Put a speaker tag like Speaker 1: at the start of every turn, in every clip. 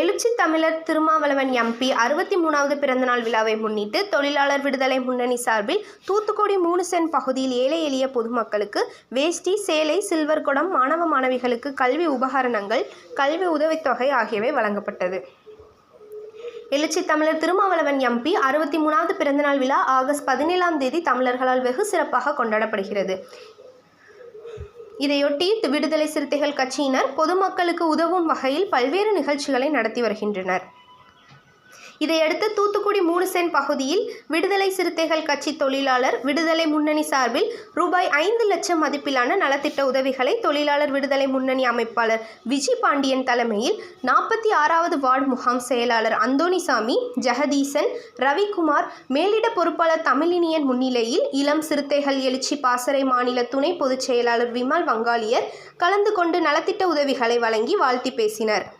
Speaker 1: எழுச்சி தமிழர் திருமாவளவன் எம்பி அறுபத்தி மூணாவது பிறந்தநாள் விழாவை முன்னிட்டு தொழிலாளர் விடுதலை முன்னணி சார்பில் தூத்துக்குடி மூணு சென்ட் பகுதியில் ஏழை எளிய பொதுமக்களுக்கு வேஷ்டி சேலை சில்வர் குடம் மாணவ மாணவிகளுக்கு கல்வி உபகரணங்கள் கல்வி உதவித்தொகை ஆகியவை வழங்கப்பட்டது. எழுச்சி தமிழர் திருமாவளவன் எம்பி அறுபத்தி மூணாவது பிறந்தநாள் விழா ஆகஸ்ட் பதினேழாம் தேதி தமிழர்களால் வெகு சிறப்பாக கொண்டாடப்படுகிறது. இதையொட்டி விடுதலை சிறுத்தைகள் கட்சியினர் பொதுமக்களுக்கு உதவும் வகையில் பல்வேறு நிகழ்ச்சிகளை நடத்தி வருகின்றனர். இதையடுத்து தூத்துக்குடி மூணு சென்ட் பகுதியில் விடுதலை சிறுத்தைகள் கட்சி தொழிலாளர் விடுதலை முன்னணி சார்பில் ரூபாய் ஐந்து லட்சம் மதிப்பிலான நலத்திட்ட உதவிகளை தொழிலாளர் விடுதலை முன்னணி அமைப்பாளர் விஜி பாண்டியன் தலைமையில் நாற்பத்தி ஆறாவது வார்டு முகாம் செயலாளர் அந்தோனிசாமி ஜெகதீசன் ரவிக்குமார் மேலிட பொறுப்பாளர் தமிழினியன் முன்னிலையில் இளம் சிறுத்தைகள் எழுச்சி பாசறை மாநில துணை பொதுச் செயலாளர் விமல் வங்காளியர் கலந்து கொண்டு நலத்திட்ட உதவிகளை வழங்கி வாழ்த்தி பேசினர்.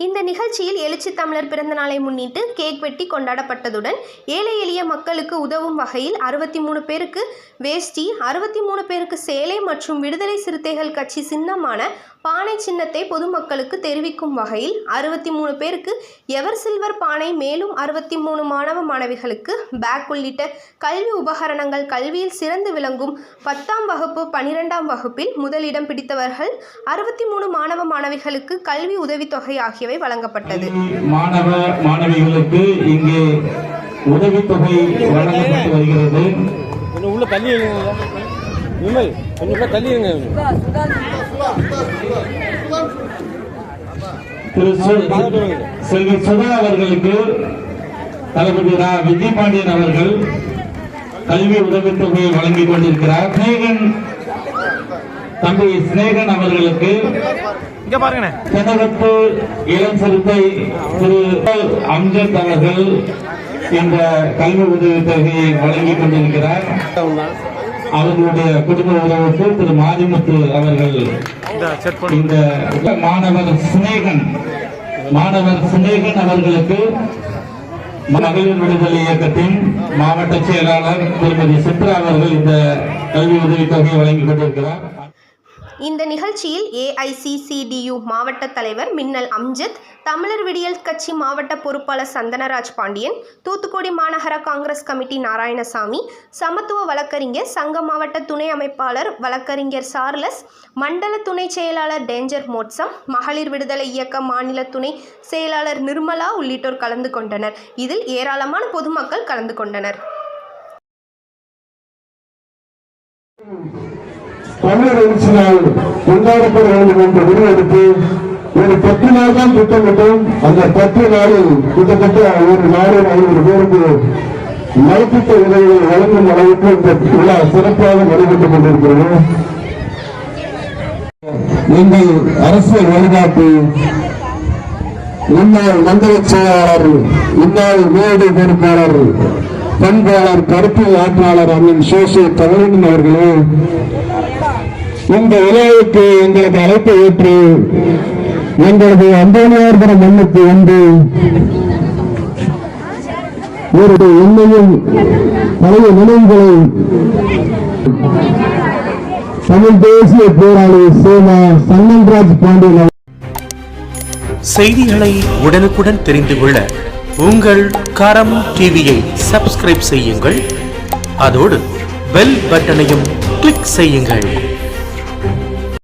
Speaker 1: இந்த நிகழ்ச்சியில் எழுச்சி தமிழர் பிறந்த நாளை முன்னிட்டு கேக் வெட்டி கொண்டாடப்பட்டதுடன் ஏழை எளிய மக்களுக்கு உதவும் வகையில் அறுபத்தி மூணு பேருக்கு வேஷ்டி அறுபத்தி மூணு பேருக்கு சேலை மற்றும் விடுதலை சிறுத்தைகள் கட்சி சின்னமான பானை சின்னத்தை பொதுமக்களுக்கு தெரிவிக்கும் வகையில் அறுபத்தி மூணு பேருக்கு எவர் சில்வர் பானை மேலும் அறுபத்தி மூணு மாணவ மாணவிகளுக்கு பேக் உள்ளிட்ட கல்வி உபகரணங்கள் கல்வியில் சிறந்து விளங்கும் பத்தாம் வகுப்பு பனிரெண்டாம் வகுப்பில் முதலிடம் பிடித்தவர்கள் அறுபத்தி மூணு மாணவ மாணவிகளுக்கு கல்வி உதவித்தொகை ஆகியவை வழங்கப்பட்டது.
Speaker 2: மாணவ மாணவிகளுக்கு இங்கே உதவித்தொகை வழங்கப்பட்டு வருகிறது.
Speaker 3: விமல் கொஞ்சம் உள்ள தள்ளி இருங்க
Speaker 2: திரு செல்வி சுதா அவர்களுக்கு தளபதி ரா. விஜய் பாண்டியன் அவர்கள் கல்வி உதவித்தொகையை வழங்கிக் கொண்டிருக்கிறார். சிநேகன் தம்பி சிநேகன் அவர்களுக்கு தென்னகத்து இளம் சிறுத்தை திரு அம்ஜத் அவர்கள் இந்த கல்வி உதவித்தொகையை வழங்கிக் கொண்டிருக்கிறார். அவர்களுடைய குடும்ப உறவுக்கு திரு மாரிமுத்து அவர்கள்
Speaker 3: இந்த
Speaker 2: மாணவர் சிநேகன் மாணவர் சிநேகன் அவர்களுக்கு மகளிர் விடுதலை இயக்கத்தின் மாவட்ட செயலாளர் திருமதி சித்ரா அவர்கள் இந்த கல்வி உதவித்தொகையை வழங்கிக் கொண்டிருக்கிறார்.
Speaker 1: இந்த நிகழ்ச்சியில் ஏஐசிசிடியு மாவட்ட தலைவர் மின்னல் அம்ஜித் தமிழர் விடியல் கட்சி மாவட்ட பொறுப்பாளர் சந்தனராஜ் பாண்டியன் தூத்துக்குடி மாநகர காங்கிரஸ் கமிட்டி நாராயணசாமி சமத்துவ வழக்கறிஞர் சங்க மாவட்ட துணை அமைப்பாளர் வழக்கறிஞர் சார்லஸ் மண்டல துணை செயலாளர் டேஞ்சர் மோட்சம் மகளிர் விடுதலை இயக்க மாநில துணை செயலாளர் நிர்மலா உள்ளிட்டோர் கலந்து கொண்டனர். இதில் ஏராளமான பொதுமக்கள் கலந்து கொண்டனர்.
Speaker 4: தமிழர் எழுச்சி நாள் கொண்டாடப்பட வேண்டும் என்று முடிவெடுத்து ஒரு பத்து நாள் தான் திட்டமிட்டோம். அந்த பத்து நாளில் கிட்டத்தட்ட ஒரு நாடு ஐநூறு பேருக்கு நலத்திட்ட உதவிகளை வழங்கும் அளவுக்கு இந்த விழா சிறப்பாக நடைபெற்றுக் கொண்டிருக்கிறது. எங்கள் அரசியல் வழிகாட்டு முன்னாள் மண்டல செயலாளர் முன்னாள் மேடை பொறுப்பாளர் பண்பாளர் கருப்பில் ஆற்றாளர் அண்ணன் சோசிய தமிழன் அவர்களே இந்த விழாவுக்கு எங்களுக்கு அழைப்பு ஏற்று எங்களது அந்தோனியார்புரம் மண்ணுக்கு வந்து ஒரு உண்மையும் பழைய நினைவுகளை தமிழ் தேசிய போராளி சேனா சன்னன்ராஜ் பாண்டியன்
Speaker 5: செய்திகளை உடனுக்குடன் தெரிந்து கொள்ள உங்கள் கரம் டிவியை சப்ஸ்கிரைப் செய்யுங்கள். அதோடு பெல் பட்டனையும் கிளிக் செய்யுங்கள்.